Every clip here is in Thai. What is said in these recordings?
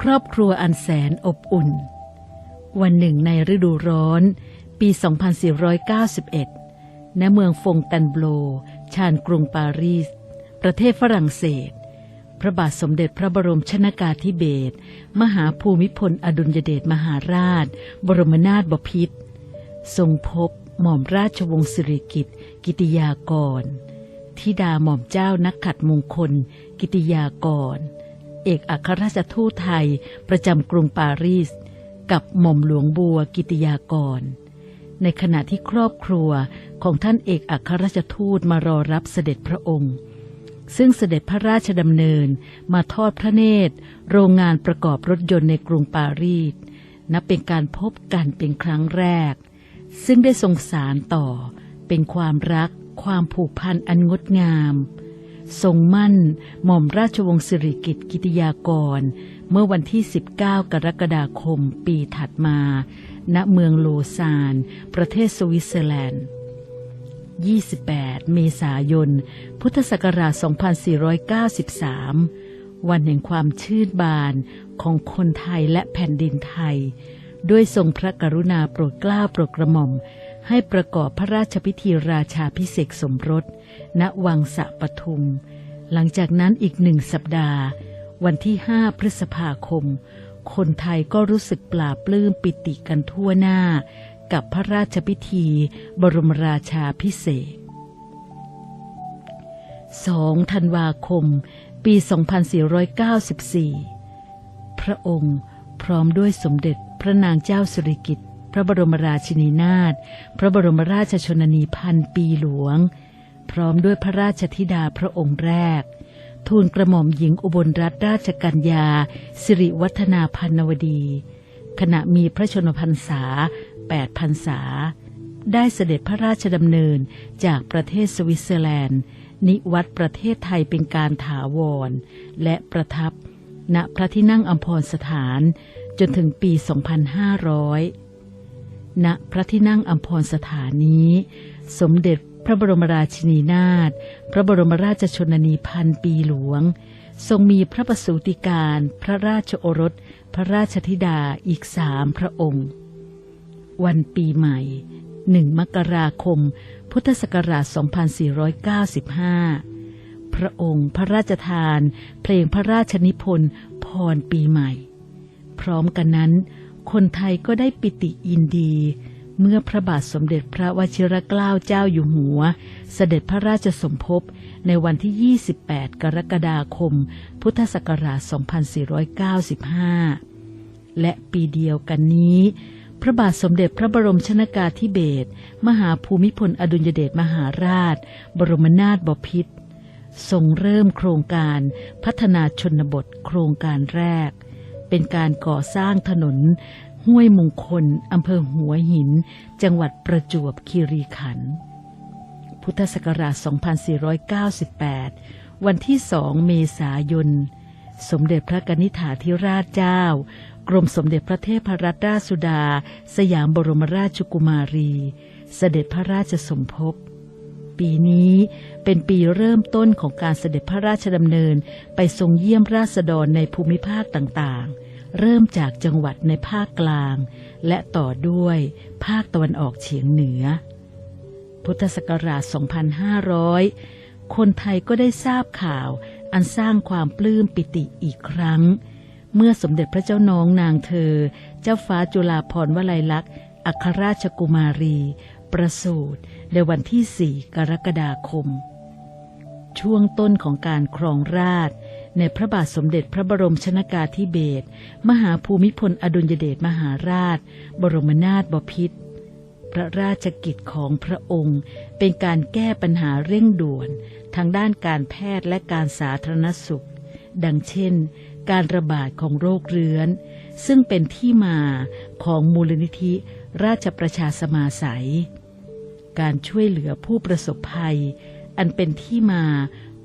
ครอบครัวอันแสนอบอุ่น วันหนึ่งในฤดูร้อนปี 2491 ณ เมืองฟงตันโบลชานกรุงปารีส ประเทศฝรั่งเศส พระบาทสมเด็จพระบรมชนากาธิเบศร มหาภูมิพลอดุลยเดชมหาราช บรมนาถบพิตร ทรงพบหม่อมราชวงศ์สิริกิติ์กิติยากร ธิดาหม่อมเจ้านักขัดมงคล กิติยากร เอกอัครราชทูตไทยประจำกรุงปารีส กับหม่อมหลวงบัวกิติยากร ในขณะที่ครอบครัวของท่านเอกอัครราชทูตมารอรับเสด็จพระองค์ ซึ่งเสด็จพระราชดำเนินมาทอดพระเนตร โรงงานประกอบรถยนต์ในกรุงปารีสนับเป็นการพบกันเป็นครั้งแรก ซึ่งได้ทรงสารต่อเป็นความรักความผูกพันอันงดงาม ทรงมั่น หม่อมราชวงศ์สิริกิติ์กิติยากร เมื่อวันที่ 19 กรกฎาคมปีถัดมา ณ เมืองโลซาน ประเทศสวิตเซอร์แลนด์ 28 เมษายน พุทธศักราช 2493 วันแห่งความชื่นบานของคนไทยและแผ่นดินไทย ด้วยทรงพระกรุณาโปรดเกล้าโปรดกระหม่อม ให้ประกอบพระราชพิธีราชาพิเศษสมรส ณ วังสะปทุม หลังจากนั้นอีกหนึ่งสัปดาห์ วันที่ 5 พฤษภาคม คนไทยก็รู้สึกปลาปลื้มปิติกันทั่วหน้า กับพระราชพิธี บรมราชาพิเศษ2ธันวาคม ปี 2494 พระองค์พร้อมด้วยสมเด็จพระนางเจ้าสิริกิติ์ พระบรมราชินีนาถพระบรมราชชนนีพันปีหลวง พร้อมด้วยพระราชธิดาพระองค์แรก ทูลกระหม่อมหญิงอุบลรัตนราชกัญญา สิริวัฒนาพันวดี ขณะมีพระชนมพรรษา8พรรษา ได้เสด็จพระราชดำเนินจากประเทศสวิตเซอร์แลนด์ นิวัดประเทศไทยเป็นการถาวร และประทับณพระที่นั่งอัมพรสถานจนถึงปี 2500 ณพระที่นั่งอัมพรสถานนี้สมเด็จพระบรมราชินีนาถพระบรมราชชนนีพันปีหลวง ทรงมีพระประสูติการ พระราชโอรส พระราชธิดาอีกสามพระองค์ วันปีใหม่หนึ่งมกราคม พุทธศักราช 2495 พระองค์พระราชทาน เพลงพระราชนิพนธ์พรปีใหม่ พร้อมกันนั้น คนไทยก็ได้ปิติยินดี เมื่อพระบาทสมเด็จพระวชิรเกล้าเจ้าอยู่หัว เสด็จพระราชสมภพในวันที่ 28 กรกฎาคม พุทธศักราช 2495 และปีเดียวกันนี้ พระบาทสมเด็จพระบรมชนากาธิเบศรมหาภูมิพลอดุลยเดชมหาราช บรมนาถบพิตรทรงเริ่มโครงการพัฒนาชนบทโครงการแรก เป็นการก่อสร้างถนน ห้วยมงคลอำเภอหัวหิน จังหวัดประจวบคีรีขันธ์พุทธศักราช 2498 วันที่สองเมษายน สมเด็จพระกนิษฐาธิราชเจ้า กรมสมเด็จพระเทพรัตนราชสุดา สยามบรมราชกุมารี เสด็จพระราชสมภพ ปีนี้ เป็นปีเริ่มต้นของการเสด็จพระราชดำเนินไปทรงเยี่ยมราษฎรในภูมิภาคต่างๆ เริ่มจากจังหวัดในภาคกลาง และต่อด้วยภาคตะวันออกเฉียงเหนือ พุทธศักราช 2500 คนไทยก็ได้ทราบข่าวอันสร้างความปลื้มปิติอีกครั้ง เมื่อสมเด็จพระเจ้าน้องนางเธอ เจ้าฟ้าจุฬาภรณ์วลัยลักษณ์อัครราชกุมารี ประสูติ ในวันที่4กรกฎาคม ช่วงต้นของการครองราชในพระบาทสมเด็จพระบรมชนากาธิเบศรมหาภูมิพลอดุลยเดชมหาราช บรมนาถบพิตรพระราชกิจของพระองค์เป็นการแก้ปัญหาเร่งด่วนทางด้านการแพทย์และการสาธารณสุข ดังเช่น การระบาดของโรคเรื้อน ซึ่งเป็นที่มาของมูลนิธิราชประชาสมาสัย การช่วยเหลือผู้ประสบภัย อันเป็นที่มา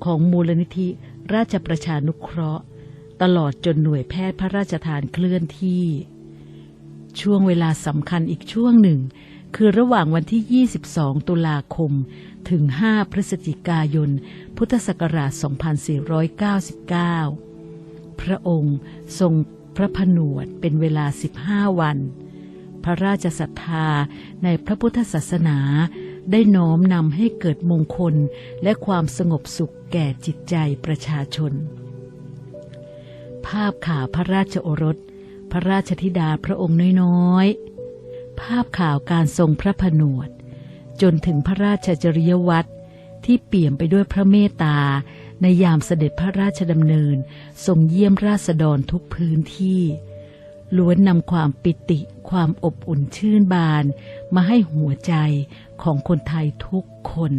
ของมูลนิธิราชประชานุเคราะห์ ตลอดจนหน่วยแพทย์พระราชทานเคลื่อนที่ ช่วงเวลาสำคัญอีกช่วงหนึ่ง คือระหว่างวันที่ 22 ตุลาคม ถึง 5 พฤศจิกายน พุทธศักราช 2499 พระองค์ทรงพระผนวดเป็นเวลา 15 วัน พระราชศรัทธาในพระพุทธศาสนา ได้น้อมนำให้เกิดมงคลและความสงบสุขแก่จิตใจประชาชน ภาพข่าวพระราชโอรส พระราชธิดาพระองค์น้อยๆ ภาพข่าวการทรงพระผนวด จนถึงพระราชจริยวัตรที่เปี่ยมไปด้วยพระเมตตา ในยามเสด็จพระราชดำเนิน ทรงเยี่ยมราษฎรทุกพื้นที่ ล้วนนำความปิติความอบอุ่นชื่นบาน มาให้หัวใจของคนไทยทุกคน